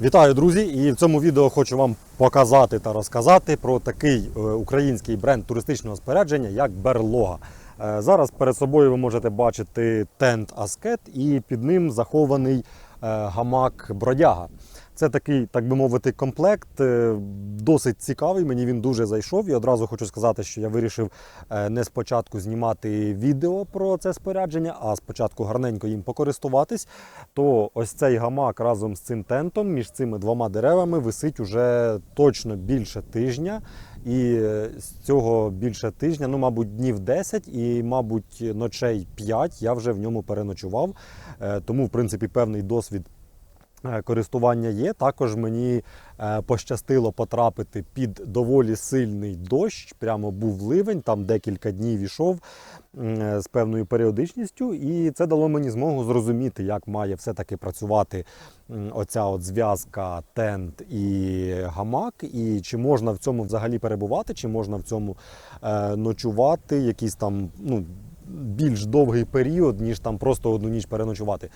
Вітаю, друзі! І в цьому відео хочу вам показати та розказати про такий е, український бренд туристичного спорядження, як Берлога. Е, Зараз перед собою ви можете бачити тент Аскет і під ним захований е, гамак Бродяга. Це такий, так би мовити, комплект, е, досить цікавий. Мені він дуже зайшов. І одразу хочу сказати, що я вирішив е, не спочатку знімати відео про це спорядження, а спочатку гарненько їм покористуватись. То ось цей гамак разом з цим тентом між цими двома деревами висить уже точно більше тижня. І е, з цього більше тижня, ну, мабуть, днів 10 і, мабуть, ночей 5 я вже в ньому переночував. Тому, в принципі, певний досвід користування є. Також мені е, пощастило потрапити під доволі сильний дощ. Прямо був ливень, там декілька днів ішов е, з певною періодичністю, і це дало мені змогу зрозуміти, як має все-таки працювати оця от зв'язка тент і гамак, і чи можна в цьому взагалі перебувати, чи можна в цьому е, ночувати якийсь там ну, більш довгий період, ніж там просто одну ніч переночувати.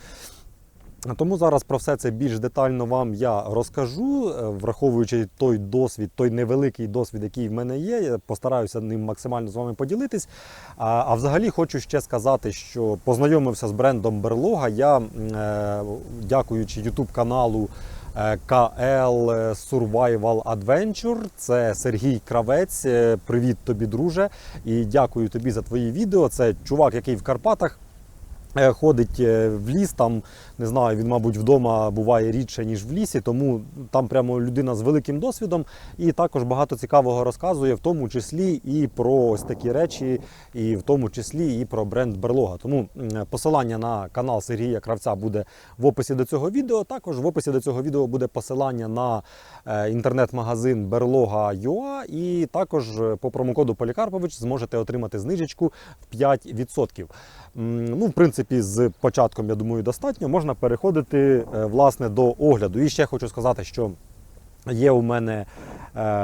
Тому зараз про все це більш детально вам я розкажу, е, враховуючи той досвід, той невеликий досвід, який в мене є. Я постараюся ним максимально з вами поділитись. А, а взагалі хочу ще сказати, що познайомився з брендом Берлога. Я, е, дякуючи YouTube каналу. е, KL Survival Adventure. Це Сергій Кравець. Е, Привіт тобі, друже. І дякую тобі за твої відео. Це чувак, який в Карпатах е, ходить е, в ліс. Там не знаю, він, мабуть, вдома буває рідше, ніж в лісі, тому там прямо людина з великим досвідом і також багато цікавого розказує, в тому числі і про ось такі речі, і в тому числі і про бренд Берлога. Тому посилання на канал Сергія Кравця буде в описі до цього відео. Також в описі до цього відео буде посилання на е, інтернет-магазин Berloga.ua і також е, по промокоду Полікарпович зможете отримати знижечку в 5%. Ну, в принципі, з початком, я думаю, достатньо. Можна переходити е, власне до огляду. І ще хочу сказати, що є у мене е,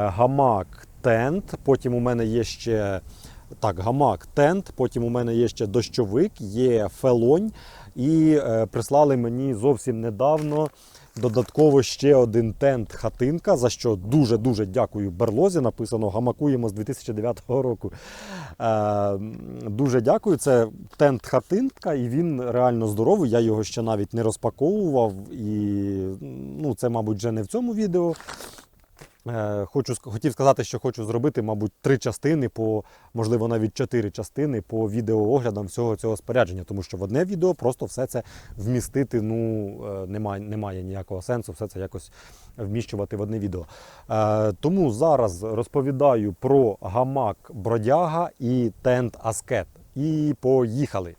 гамак тент, потім у мене є ще так, гамак тент, потім у мене є ще дощовик, є фелонь. І е, прислали мені зовсім недавно додатково ще один тент хатинка, за що дуже-дуже дякую берлозі. Написано гамакуємо з 2009 року. Е, дуже дякую. Це тент хатинка, і він реально здоровий. Я його ще навіть не розпаковував. І ну, це, мабуть, вже не в цьому відео. Е, Хочу хотів сказати, що хочу зробити, мабуть, три частини, по можливо, навіть чотири частини по відеооглядам всього цього спорядження, тому що в одне відео просто все це вмістити ну е, немає, немає ніякого сенсу, все це якось вміщувати в одне відео. Е, Тому зараз розповідаю про гамак бродяга і тент аскет. І поїхали.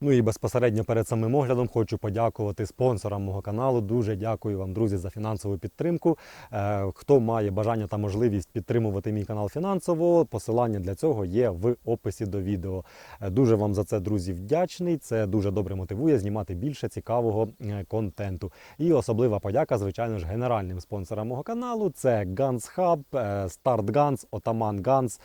Ну і безпосередньо перед самим оглядом хочу подякувати спонсорам мого каналу. Дуже дякую вам, друзі, за фінансову підтримку. Е, Хто має бажання та можливість підтримувати мій канал фінансово, посилання для цього є в описі до відео. Е, Дуже вам за це, друзі, вдячний. Це дуже добре мотивує знімати більше цікавого е, контенту. І особлива подяка, звичайно ж, генеральним спонсорам мого каналу. Це Guns Hub, Start Guns, Ottoman Guns,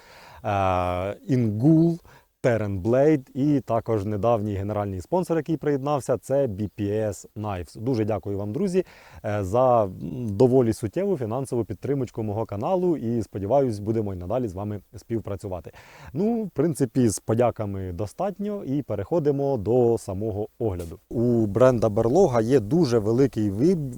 Ingul. Blade і також недавній генеральний спонсор, який приєднався, це BPS Knives. Дуже дякую вам, друзі, е, за доволі суттєву фінансову підтримочку мого каналу. І сподіваюсь, будемо й надалі з вами співпрацювати. Ну, в принципі, з подяками достатньо, і переходимо до самого огляду. У бренда Берлога є дуже великий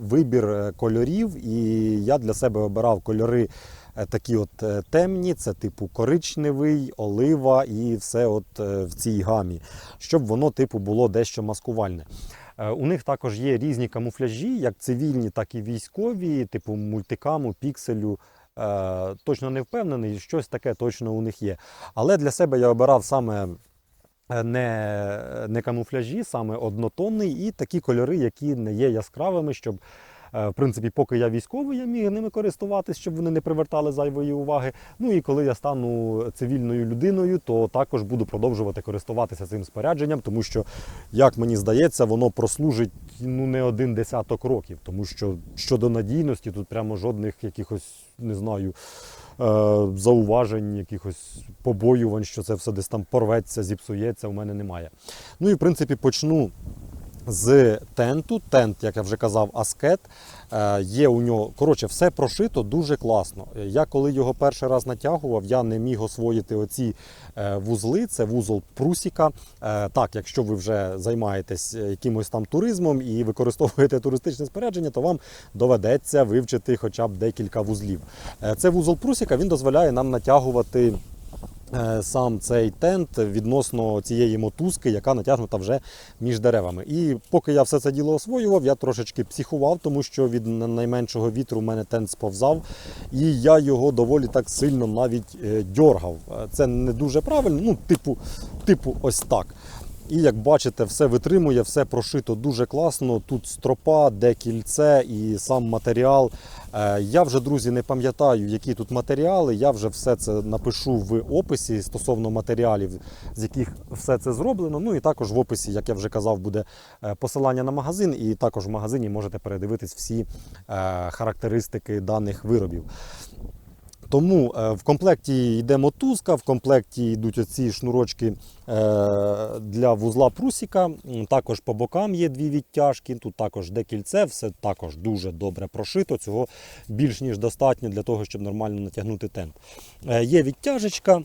вибір е, кольорів, і я для себе обирав кольори такі от е, темні, це типу коричневий, олива і все от е, в цій гамі, щоб воно типу було дещо маскувальне. Е, У них також є різні камуфляжі, як цивільні, так і військові, типу мультикаму, пікселю. Е, Точно не впевнений, щось таке точно у них є. Але для себе я обирав саме е, не, не камуфляжі, саме однотонний і такі кольори, які не є яскравими, щоб Е, В принципі, поки я військовий, я міг ними користуватись, щоб вони не привертали зайвої уваги. Ну і коли я стану цивільною людиною, то також буду продовжувати користуватися цим спорядженням, тому що, як мені здається, воно прослужить ну не один десяток років, тому що щодо надійності тут прямо жодних якихось не знаю зауважень, якихось побоювань, що це все десь там порветься, зіпсується, у мене немає. Ну і в принципі почну з тенту. Тент, як я вже казав, аскет. Е, Є у нього, коротше, все прошито дуже класно. Я коли його перший раз натягував, я не міг освоїти оці е, вузли. Це вузол прусіка. Е, Так, якщо ви вже займаєтесь якимось там туризмом і використовуєте туристичне спорядження, то вам доведеться вивчити хоча б декілька вузлів. Це вузол прусіка, він дозволяє нам натягувати сам цей тент відносно цієї мотузки, яка натягнута вже між деревами. І поки я все це діло освоював, я трошечки психував, тому що від найменшого вітру в мене тент сповзав, і я його доволі так сильно навіть е, дьоргав. Е, Це не дуже правильно, ну, типу, типу, ось так. І як бачите, все витримує, все прошито дуже класно. Тут стропа, де кільце і сам матеріал. Е, Я вже, друзі, не пам'ятаю, які тут матеріали. Я вже все це напишу в описі стосовно матеріалів, з яких все це зроблено. Ну і також в описі, як я вже казав, буде е, посилання на магазин, і також в магазині можете передивитись всі е, характеристики даних виробів. Тому е, в комплекті йде мотузка, в комплекті йдуть оці шнурочки е, для вузла прусіка. Також по бокам є дві відтяжки. Тут також де кільце, все також дуже добре прошито. Цього більш ніж достатньо для того, щоб нормально натягнути тент. Е, Є відтяжечка.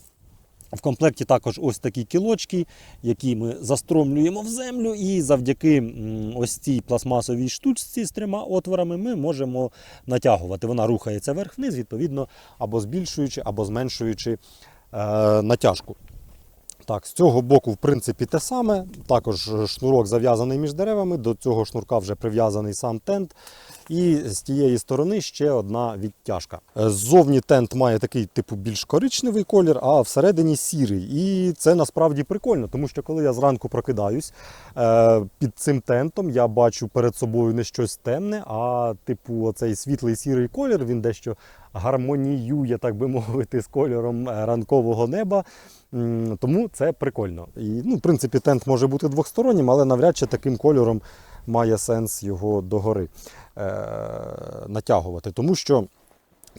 В комплекті також ось такі кілочки, які ми застромлюємо в землю, і завдяки ось цій пластмасовій штучці з трьома отворами ми можемо натягувати. Вона рухається вверх-вниз, відповідно, або збільшуючи, або зменшуючи е, натяжку. Так, з цього боку, в принципі, те саме. Також шнурок зав'язаний між деревами, до цього шнурка вже прив'язаний сам тент. І з тієї сторони ще одна відтяжка. Е, Ззовні тент має такий типу більш коричневий колір, а всередині сірий. І це насправді прикольно, тому що коли я зранку прокидаюсь е, під цим тентом, я бачу перед собою не щось темне, а типу оцей світлий сірий колір, він дещо гармоніює, так би мовити, з кольором е, ранкового неба. Тому це прикольно. І, ну, в принципі, тент може бути двохстороннім, але навряд чи таким кольором має сенс його догори е, натягувати. Тому що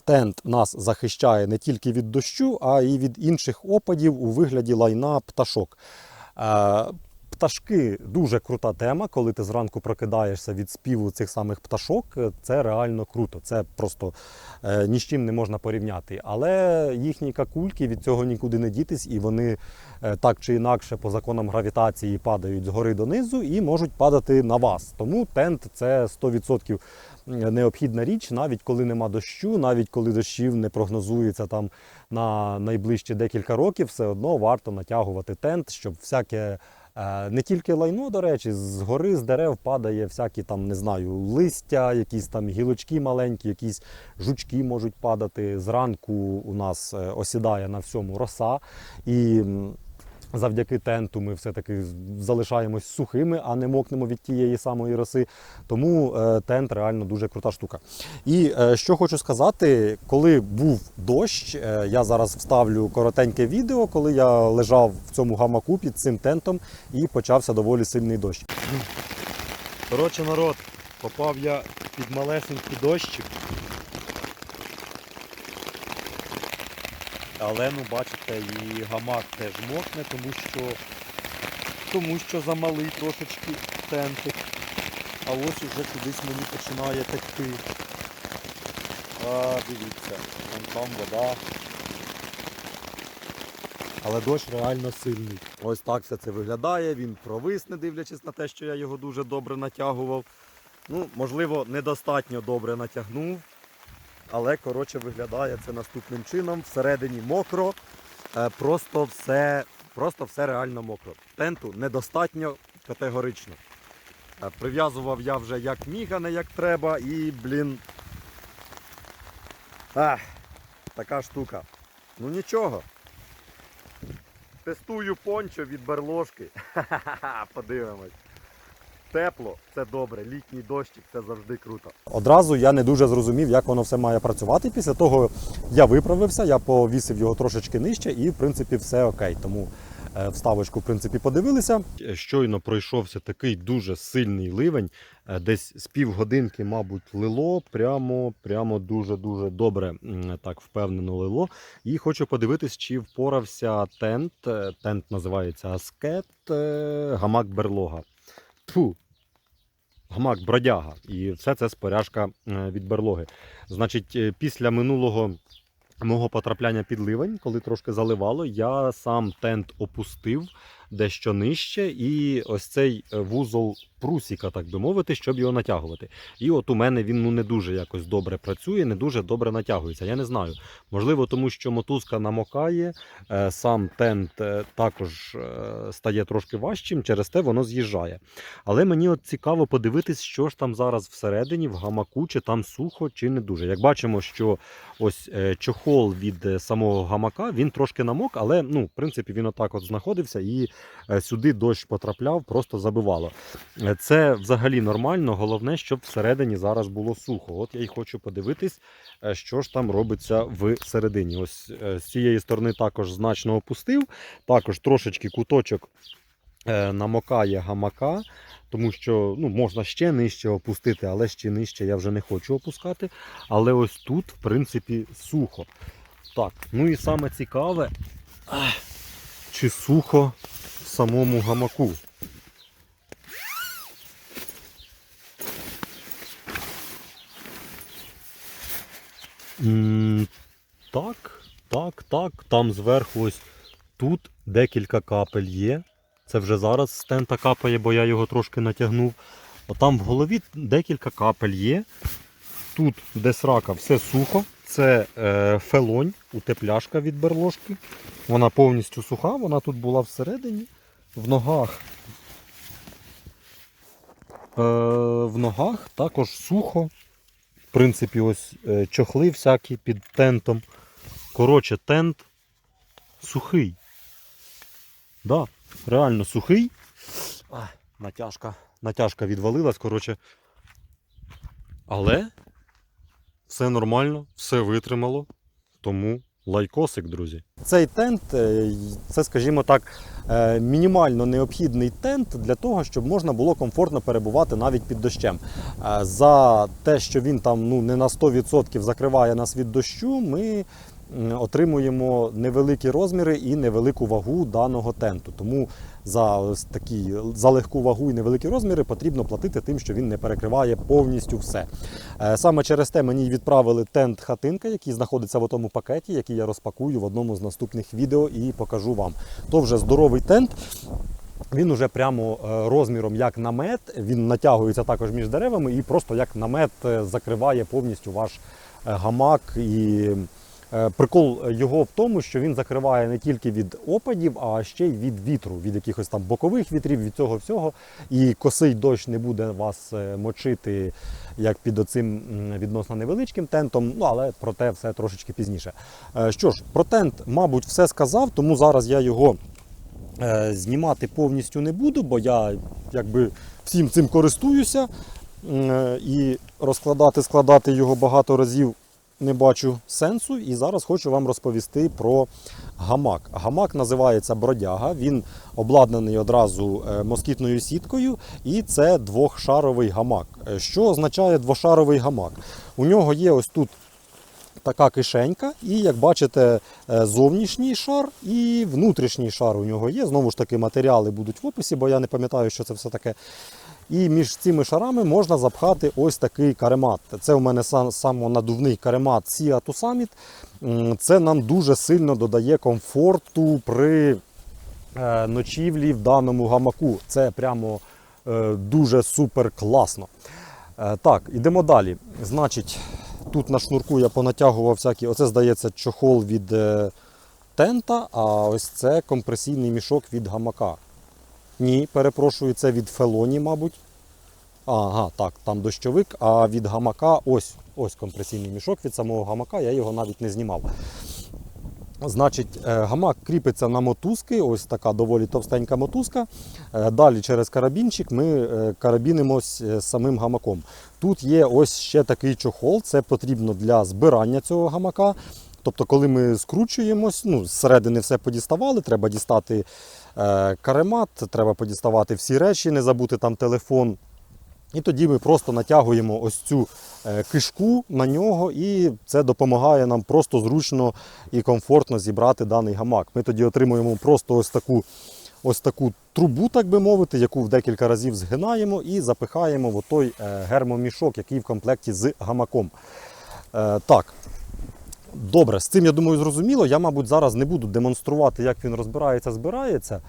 тент нас захищає не тільки від дощу, а й від інших опадів у вигляді лайна пташок. Пташки дуже крута тема, коли ти зранку прокидаєшся від співу цих самих пташок. е, Це реально круто. Це просто е, ні з чим не можна порівняти. Але їхні какульки від цього нікуди не дітись, і вони е, так чи інакше по законам гравітації падають згори донизу і можуть падати на вас. Тому тент це 100% необхідна річ, навіть коли нема дощу, навіть коли дощів не прогнозується там на найближчі декілька років, все одно варто натягувати тент, щоб всяке. Е, Не тільки лайно, до речі, з гори, з дерев падає всякі там, не знаю, листя, якісь там гілочки маленькі, якісь жучки можуть падати. Зранку у нас е, осідає на всьому роса. І завдяки тенту ми все-таки залишаємось сухими, а не мокнемо від тієї самої роси. Тому е, тент реально дуже крута штука. І е, що хочу сказати, коли був дощ, е, я зараз вставлю коротеньке відео, коли я лежав в цьому гамаку під цим тентом і почався доволі сильний дощ. Коротше, народ, попав я під малесенький дощик. Але ну бачите, і гамак теж мокне, тому що тому що замалий трошечки тентик. А ось уже кудись мені починає текти. А, дивіться, вон там вода. Але дощ реально сильний. Ось так все це виглядає. Він провис, не дивлячись на те, що я його дуже добре натягував. Ну, можливо, недостатньо добре натягнув. Але коротше виглядає це наступним чином. Всередині мокро, е, просто все, просто все реально мокро. Тенту недостатньо категорично. Е, Прив'язував я вже як міг, а не як треба, і, блін. Ах, така штука. Ну нічого. Тестую пончо від берложки. Ха-ха-ха, подивимось. Тепло, це добре, літній дощик це завжди круто. Одразу я не дуже зрозумів, як воно все має працювати. Після того я виправився, я повісив його трошечки нижче і в принципі все окей. Тому е, вставочку, в принципі, подивилися. Щойно пройшовся такий дуже сильний ливень. Е, Десь з півгодинки, мабуть, лило, прямо, прямо дуже-дуже добре, так впевнено лило. І хочу подивитись, чи впорався тент. Е, Тент називається Аскет, гамак берлога. Тфу, Гмак, бродяга. І все це споряжка е, від берлоги. Значить, е, після минулого мого потрапляння під ливень, коли трошки заливало, я сам тент опустив дещо нижче, і ось цей е, вузол прусіка, так би мовити, щоб його натягувати. І от у мене він ну не дуже якось добре працює, не дуже добре натягується. Я не знаю. Можливо, тому що мотузка намокає, е, сам тент е, також стає трошки важчим, через те воно з'їжджає. Але мені от цікаво подивитись, що ж там зараз всередині, в гамаку, чи там сухо, чи не дуже. Як бачимо, що ось чохол від самого гамака він трошки намок, але ну, в принципі він отак от знаходився і сюди дощ потрапляв, просто забивало. Е, Це взагалі нормально. Головне, щоб всередині зараз було сухо. От я й хочу подивитись, е, що ж там робиться всередині. Ось е, з цієї сторони також значно опустив. Також трошечки куточок е, намокає гамака, тому що ну, можна ще нижче опустити, але ще нижче я вже не хочу опускати. Але ось тут, в принципі, сухо. Так, ну і саме цікаве, чи сухо самому гамаку. Так, так, так. Там зверху ось тут декілька капель є. Це вже зараз з тента капає, бо я його трошки натягнув. Отам в голові декілька капель є. Тут, де срака, все сухо. Це е, фелонь, утепляшка від берложки. Вона повністю суха, вона тут була всередині. В ногах. Е, в ногах також сухо. В принципі, ось е, чохли всякі під тентом. Коротше, тент сухий. Да, реально сухий. Ах, натяжка. Натяжка відвалилась, коротше. Але все нормально, все витримало. Тому лайкосик, друзі. Цей тент, е, це, скажімо так, е, мінімально необхідний тент для того, щоб можна було комфортно перебувати навіть під дощем. Е, За те, що він там ну, не на 100% закриває нас від дощу, ми отримуємо невеликі розміри і невелику вагу даного тенту. Тому за такі за легку вагу і невеликі розміри потрібно платити тим, що він не перекриває повністю все. Е, Саме через те мені відправили тент хатинка, який знаходиться в тому пакеті, який я розпакую в одному з наступних відео і покажу вам. То вже здоровий тент. Він уже прямо е, розміром як намет, він натягується також між деревами і просто як намет е, закриває повністю ваш гамак. І прикол його в тому, що він закриває не тільки від опадів, а ще й від вітру, від якихось там бокових вітрів, від цього всього. І косий дощ не буде вас е, мочити як під оцим відносно невеличким тентом. Ну але про те все трошечки пізніше. Е, Що ж, про тент, мабуть, все сказав, тому зараз я його. Е, Знімати повністю не буду, бо я якби всім цим користуюся. Е, І розкладати, складати його багато разів не бачу сенсу. І зараз хочу вам розповісти про гамак. Гамак називається бродяга. Він обладнаний одразу е, москітною сіткою, і це двохшаровий гамак. Е, Що означає двошаровий гамак? У нього є ось тут така кишенька, і як бачите, е, зовнішній шар і внутрішній шар у нього є. Знову ж таки, матеріали будуть в описі, бо я не пам'ятаю, що це все таке. І між цими шарами можна запхати ось такий каремат. Це у мене сам, самонадувний каремат Sea to Summit. Це нам дуже сильно додає комфорту при е, ночівлі в даному гамаку. Це прямо е, дуже супер класно. Е, Так, ідемо далі. Значить, тут на шнурку я понатягував всякі. Оце здається чохол від тента, а ось це компресійний мішок від гамака. Ні, перепрошую, це від фелоні, мабуть. Ага, так, там дощовик, а від гамака ось, ось компресійний мішок від самого гамака, я його навіть не знімав. Значить, е, гамак кріпиться на мотузки, ось така доволі товстенька мотузка. Е, Далі через карабінчик ми е, карабінимось самим гамаком. Тут є ось ще такий чохол, це потрібно для збирання цього гамака. Тобто, коли ми скручуємось, ну, зсередини все подіставали, треба дістати е, каремат, треба подіставати всі речі, не забути там телефон. І тоді ми просто натягуємо ось цю е, кишку на нього, і це допомагає нам просто зручно і комфортно зібрати даний гамак. Ми тоді отримуємо просто ось таку, ось таку трубу, так би мовити, яку в декілька разів згинаємо і запихаємо в той е, гермомішок, який в комплекті з гамаком. Е, Так. Добре, з цим я думаю зрозуміло. Я, мабуть, зараз не буду демонструвати, як він розбирається, збирається.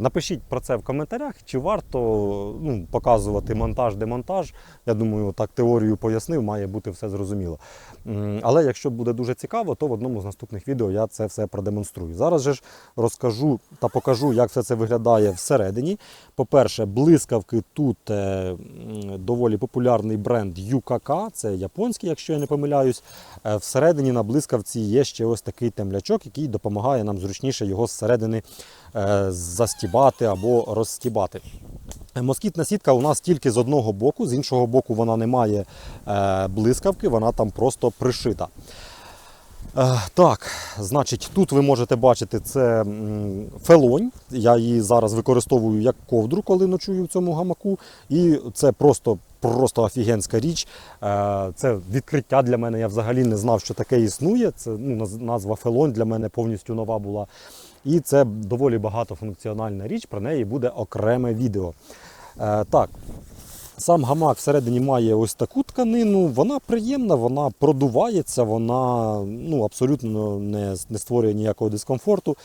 Напишіть про це в коментарях, чи варто ну, показувати монтаж, демонтаж. Я думаю, так теорію пояснив, має бути все зрозуміло. Але якщо буде дуже цікаво, то в одному з наступних відео я це все продемонструю. Зараз же ж розкажу та покажу, як все це виглядає всередині. По-перше, блискавки тут е, доволі популярний бренд UKK, це японський, якщо я не помиляюсь. Е, Всередині на блискавці є ще ось такий темлячок, який допомагає нам зручніше його зсередини е, застібати або розстібати. Москітна сітка у нас тільки з одного боку, з іншого боку вона не має е, блискавки, вона там просто пришита. Е, Так, значить, тут ви можете бачити це фелонь. Я її зараз використовую як ковдру, коли ночую в цьому гамаку. І це просто, просто офігенська річ. Е, Це відкриття для мене. Я взагалі не знав, що таке існує. Це ну, назва фелонь для мене повністю нова була. І це доволі багатофункціональна річ, про неї буде окреме відео. Е, Так, Сам гамак всередині має ось таку тканину, вона приємна, вона продувається, вона ну, абсолютно не, не створює ніякого дискомфорту.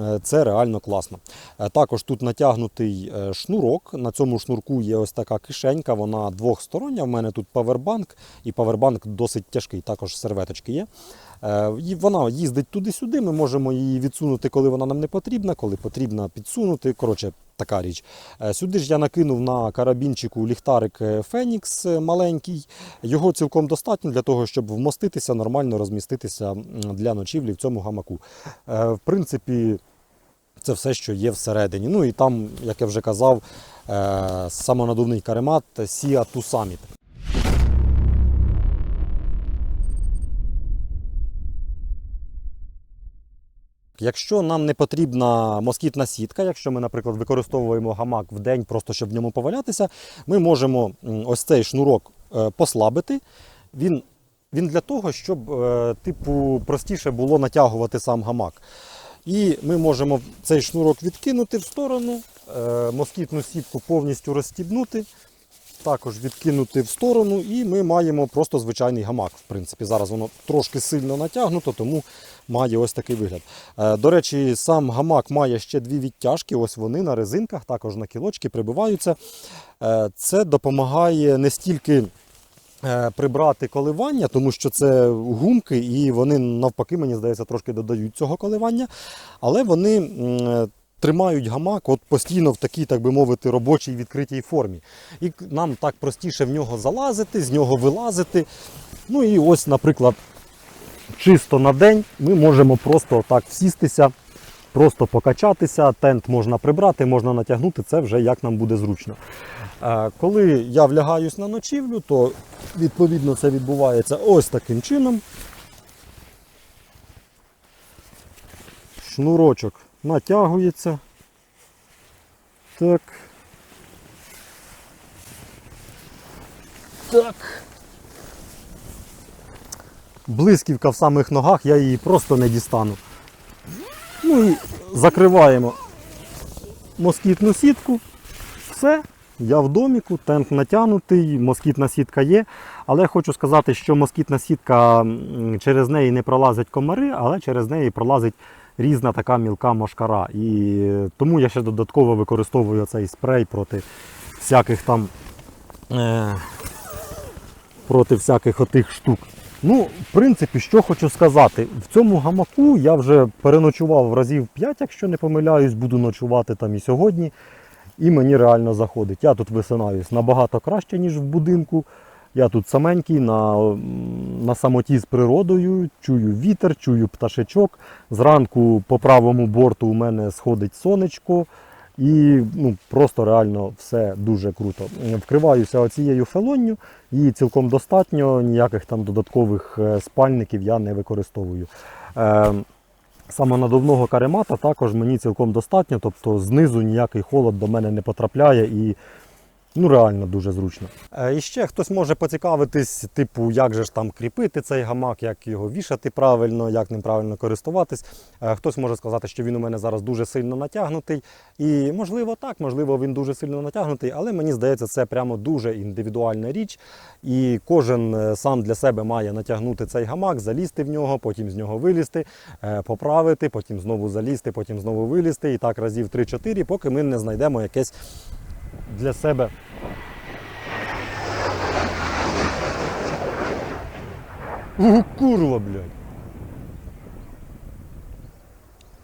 Е, Це реально класно. Е, Також тут натягнутий шнурок. На цьому шнурку є ось така кишенька, вона двохстороння. В мене тут павербанк, і павербанк досить тяжкий, також серветочки є. Е, Вона їздить туди-сюди. Ми можемо її відсунути, коли вона нам не потрібна, коли потрібно підсунути. Коротше, така річ. Е, Сюди ж я накинув на карабінчику ліхтарик е, Фенікс маленький. Його цілком достатньо для того, щоб вмоститися, нормально розміститися для ночівлі в цьому гамаку. В принципі, це все, що є всередині. Ну і там, як я вже казав, самонадувний каремат Sia to Summit. Якщо нам не потрібна москітна сітка, якщо ми, наприклад, використовуємо гамак в день, просто щоб в ньому повалятися, ми можемо ось цей шнурок е, послабити. Він, він для того, щоб е, типу, простіше було натягувати сам гамак. І ми можемо цей шнурок відкинути в сторону, е, москітну сітку повністю розстібнути, також відкинути в сторону, і ми маємо просто звичайний гамак. В принципі, зараз воно трошки сильно натягнуто, тому має ось такий вигляд. Е, До речі, сам гамак має ще дві відтяжки. Ось вони на резинках, також на кілочки прибиваються. Е, Це допомагає не стільки е, прибрати коливання, тому що це гумки, і вони навпаки, мені здається, трошки додають цього коливання, але вони. Тримають гамак от постійно в такій, так би мовити, робочій відкритій формі. І нам так простіше в нього залазити, з нього вилазити. Ну і ось, наприклад, чисто на день ми можемо просто так всістися, просто покачатися, тент можна прибрати, можна натягнути, це вже як нам буде зручно. Е, Коли я влягаюсь на ночівлю, то відповідно це відбувається ось таким чином. Шнурочок натягується. Так. Так. Блисківка в самих ногах, я її просто не дістану. Ну і закриваємо москітну сітку. Все, я в доміку, тент натягнутий, москітна сітка є. Але хочу сказати, що москітна сітка через неї не пролазять комари, але через неї пролазить різна така мілка мошкара. І тому я ще додатково використовую цей спрей проти всяких там. Е- проти всяких отих штук. Ну, в принципі, що хочу сказати, в цьому гамаку я вже переночував разів 5, якщо не помиляюсь, буду ночувати там і сьогодні. І мені реально заходить. Я тут висинаюсь набагато краще, ніж в будинку. Я тут саменький на, на самоті з природою, чую вітер, чую пташечок. Зранку по правому борту у мене сходить сонечко. І ну, просто реально все дуже круто. Вкриваюся оцією фелонню, її цілком достатньо, ніяких там додаткових е, спальників я не використовую. Е, Самонадувного каремата також мені цілком достатньо, тобто знизу ніякий холод до мене не потрапляє і ну реально дуже зручно. Е, І ще хтось може поцікавитись, типу, як же ж там кріпити цей гамак, як його вішати правильно, як ним правильно користуватись. Е, Хтось може сказати, що він у мене зараз дуже сильно натягнутий. І можливо так, можливо, він дуже сильно натягнутий, але мені здається, це прямо дуже індивідуальна річ. І кожен е, сам для себе має натягнути цей гамак, залізти в нього, потім з нього вилізти, поправити, потім знову залізти, потім знову вилізти. І так разів 3-4, поки ми не знайдемо якесь для себе. У, курва, блядь.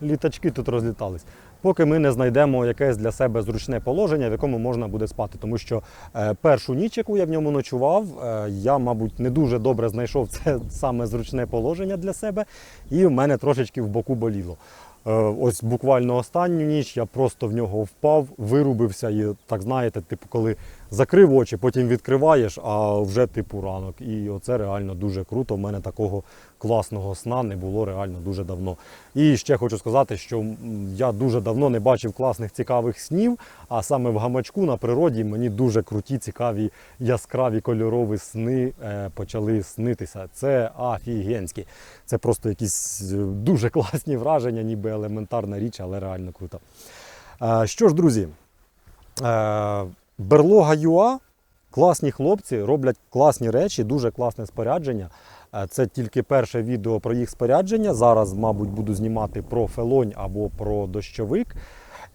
Літачки тут розлітались. Поки ми не знайдемо якесь для себе зручне положення, в якому можна буде спати. Тому що е, першу ніч, яку я в ньому ночував, е, я, мабуть, не дуже добре знайшов це саме зручне положення для себе, і в мене трошечки в боку боліло. Е, ось буквально останню ніч я просто в нього впав, вирубився і так знаєте, типу, коли закрив очі, потім відкриваєш, а вже типу ранок. І оце реально дуже круто. У мене такого класного сна не було реально дуже давно. І ще хочу сказати, що я дуже давно не бачив класних цікавих снів, а саме в гамачку на природі мені дуже круті, цікаві, яскраві кольорові сни е, почали снитися. Це офігенські. Це просто якісь е, дуже класні враження, ніби елементарна річ, але реально круто. Е, Що ж, друзі, Берлога ЮА, класні хлопці, роблять класні речі, дуже класне спорядження. Е, Це тільки перше відео про їх спорядження. Зараз, мабуть, буду знімати про фелонь або про дощовик.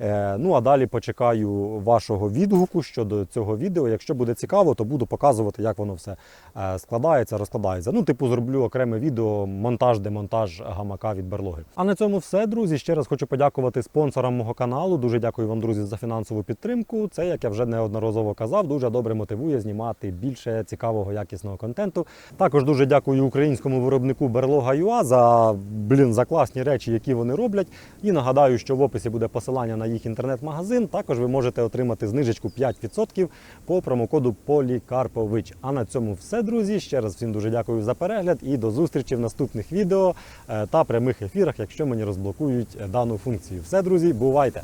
Е, Ну а далі почекаю вашого відгуку щодо цього відео. Якщо буде цікаво, то буду показувати, як воно все е, складається, розкладається. Ну, типу, зроблю окреме відео монтаж-демонтаж гамака від берлоги. А на цьому все, друзі. Ще раз хочу подякувати спонсорам мого каналу. Дуже дякую вам, друзі, за фінансову підтримку. Це, як я вже неодноразово казав, дуже добре мотивує знімати більше цікавого якісного контенту. Також дуже дякую українському виробнику Берлога ЮА за блін за класні речі, які вони роблять. І нагадаю, що в описі буде посилання на їх інтернет-магазин. Також ви можете отримати знижечку 5% по промокоду Полікарпович. А на цьому все, друзі. Ще раз всім дуже дякую за перегляд і до зустрічі в наступних відео е, та прямих ефірах, якщо мені розблокують е, дану функцію. Все, друзі, бувайте!